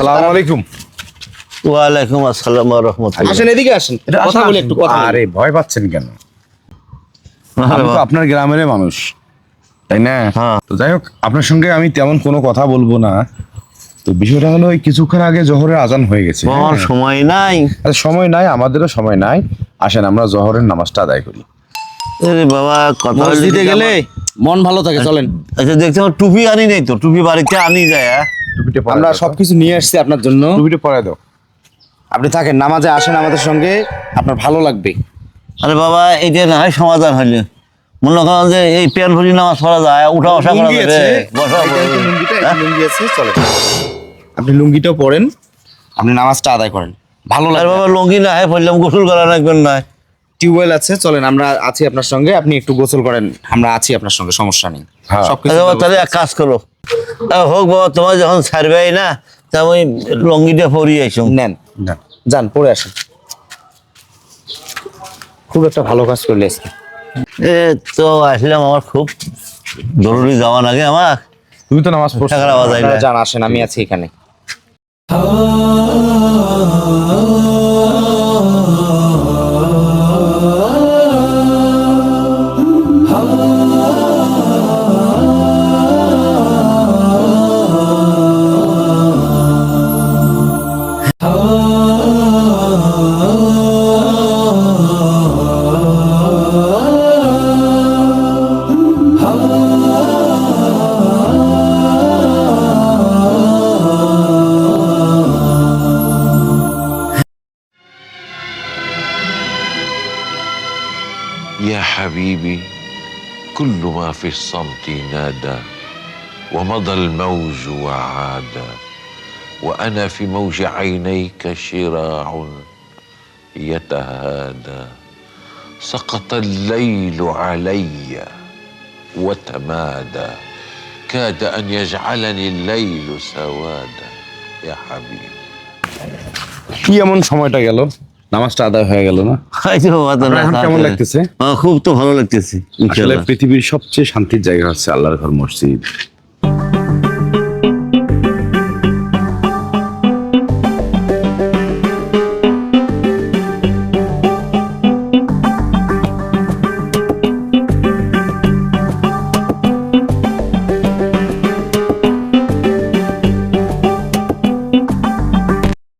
আসসালামু আলাইকুম। ওয়ালাইকুম আসসালাম রহমতুল্লাহ। আসেন এদিকে আসেন। কথা বলি একটু কথা আরে ভয় পাচ্ছেন কেন? আমি তো আপনার গ্রামের মানুষ তাই না? হ্যাঁ। তো যাই হোক আপনার সঙ্গে আমি তেমন কোনো কথা বলব না। তো বিষয়টা হলো ওই কিছুক্ষণ আগে জহরের আজান হয়ে গেছে আমার হ্যাঁ। সময় নাই। আরে সময় নাই আমাদেরও সময় নাই। আসেন আমরা জহরের নামাজটা আদায় করি। আরে বাবা কথা মসজিদে গেলে গেলে মন ভালো থাকে চলেন। আচ্ছা দেখছি আমার টুপি আনি নাই তো টুপি বাড়িতে আনি যায় হ্যাঁ? টুপিটা আমরা। সবকিছু নিয়ে আসছি আপনার জন্য। টুপিটা পরায় দাও। আপনি থাকেন নামাজে আসেন আমাদের সঙ্গে আপনার ভালো লাগবে। আরে বাবা এই যে না হয় সমাধান হইলে মনে করেন যে এই প্যান ভরি নামাজ পড়া যায় উঠা বসা করা যাবে বসা এই লুঙ্গি আছে চলেন। আপনি লুঙ্গিটাও পরেন। আপনি নামাজটা আদায় করেন। ভালো লাগে বাবা লুঙ্গি না হয় পড়লাম গোসল করা লাগবে না। টিউবওয়েল আছে চলেন আমরা আছি আপনার সঙ্গে। আপনি একটু গোসল করেন আমরা আছি আপনার সঙ্গে সমস্যা নেই। হ্যাঁ। সবকিছু তাহলে এক কাজ করো। আহ, হোক বাবা তোমার যখন ছাড়বেই না তা আমি লঙ্গিটা পরিয়ে আছে। নেন। যান পরে আসেন। খুব একটা ভালো কাজ করলে আজকে। এ তো আসলাম আমার খুব জরুরি যাওয়া লাগে আমার। তুমি তো নামাজ পড়ছো। টাকার আওয়াজ আইলে যান আসেন আমি আছি এখানে। يا حبيبي كل ما في الصمت نادى ومضى الموج وعاد وانا في موج عينيك شراع يتهادى سقط الليل علي وتمادى كاد ان يجعلني الليل سوادا يا حبيبي কি এমন সময়টা গেল নামাজটা আদায় হয়ে গেল না এই যে বাবা, তো আপনার এখন রাখা কেমন আছে। লাগতেছে? আমার খুব তো ভালো লাগতেছে আসলে ইনশাআল্লাহ। পৃথিবীর সবচেয়ে শান্তির জায়গা হচ্ছে আল্লাহর ঘর মসজিদ